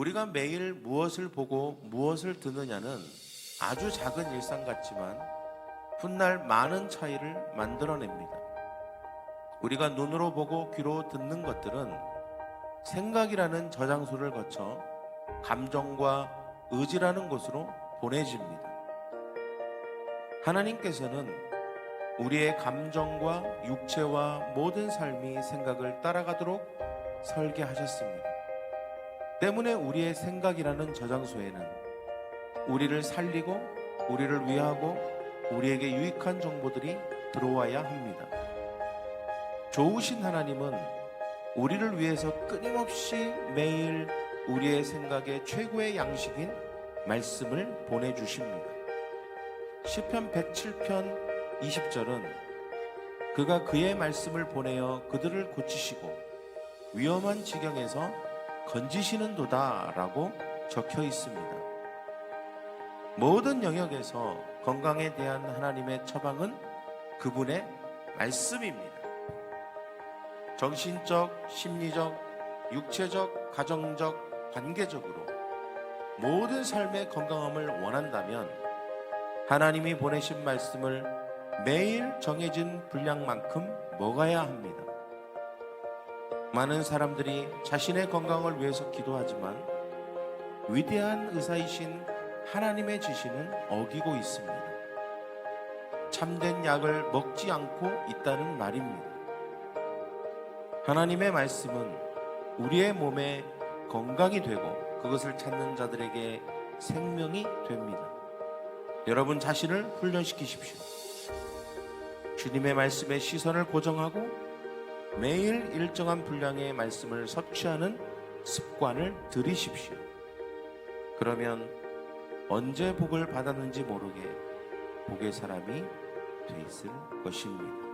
우리가 매일 무엇을 보고 무엇을 듣느냐는 아주 작은 일상 같지만 훗날 많은 차이를 만들어냅니다. 우리가 눈으로 보고 귀로 듣는 것들은 생각이라는 저장소를 거쳐 감정과 의지라는 곳으로 보내집니다. 하나님께서는 우리의 감정과 육체와 모든 삶이 생각을 따라가도록 설계하셨습니다. 때문에 우리의 생각이라는 저장소에는 우리를 살리고 우리를 위하고 우리에게 유익한 정보들이 들어와야 합니다. 좋으신 하나님은 우리를 위해서 끊임없이 매일 우리의 생각의 최고의 양식인 말씀을 보내주십니다. 시편 107편 20절은 그가 그의 말씀을 보내어 그들을 고치시고 위험한 지경에서 건지시는도다라고 적혀 있습니다. 모든 영역에서 건강에 대한 하나님의 처방은 그분의 말씀입니다. 정신적, 심리적, 육체적, 가정적, 관계적으로 모든 삶의 건강함을 원한다면 하나님이 보내신 말씀을 매일 정해진 분량만큼 먹어야 합니다. 많은 사람들이 자신의 건강을 위해서 기도하지만 위대한 의사이신 하나님의 지시는 어기고 있습니다. 참된 약을 먹지 않고 있다는 말입니다. 하나님의 말씀은 우리의 몸에 건강이 되고 그것을 찾는 자들에게 생명이 됩니다. 여러분 자신을 훈련시키십시오. 주님의 말씀에 시선을 고정하고 매일 일정한 분량의 말씀을 섭취하는 습관을 들이십시오. 그러면 언제 복을 받았는지 모르게 복의 사람이 돼 있을 것입니다.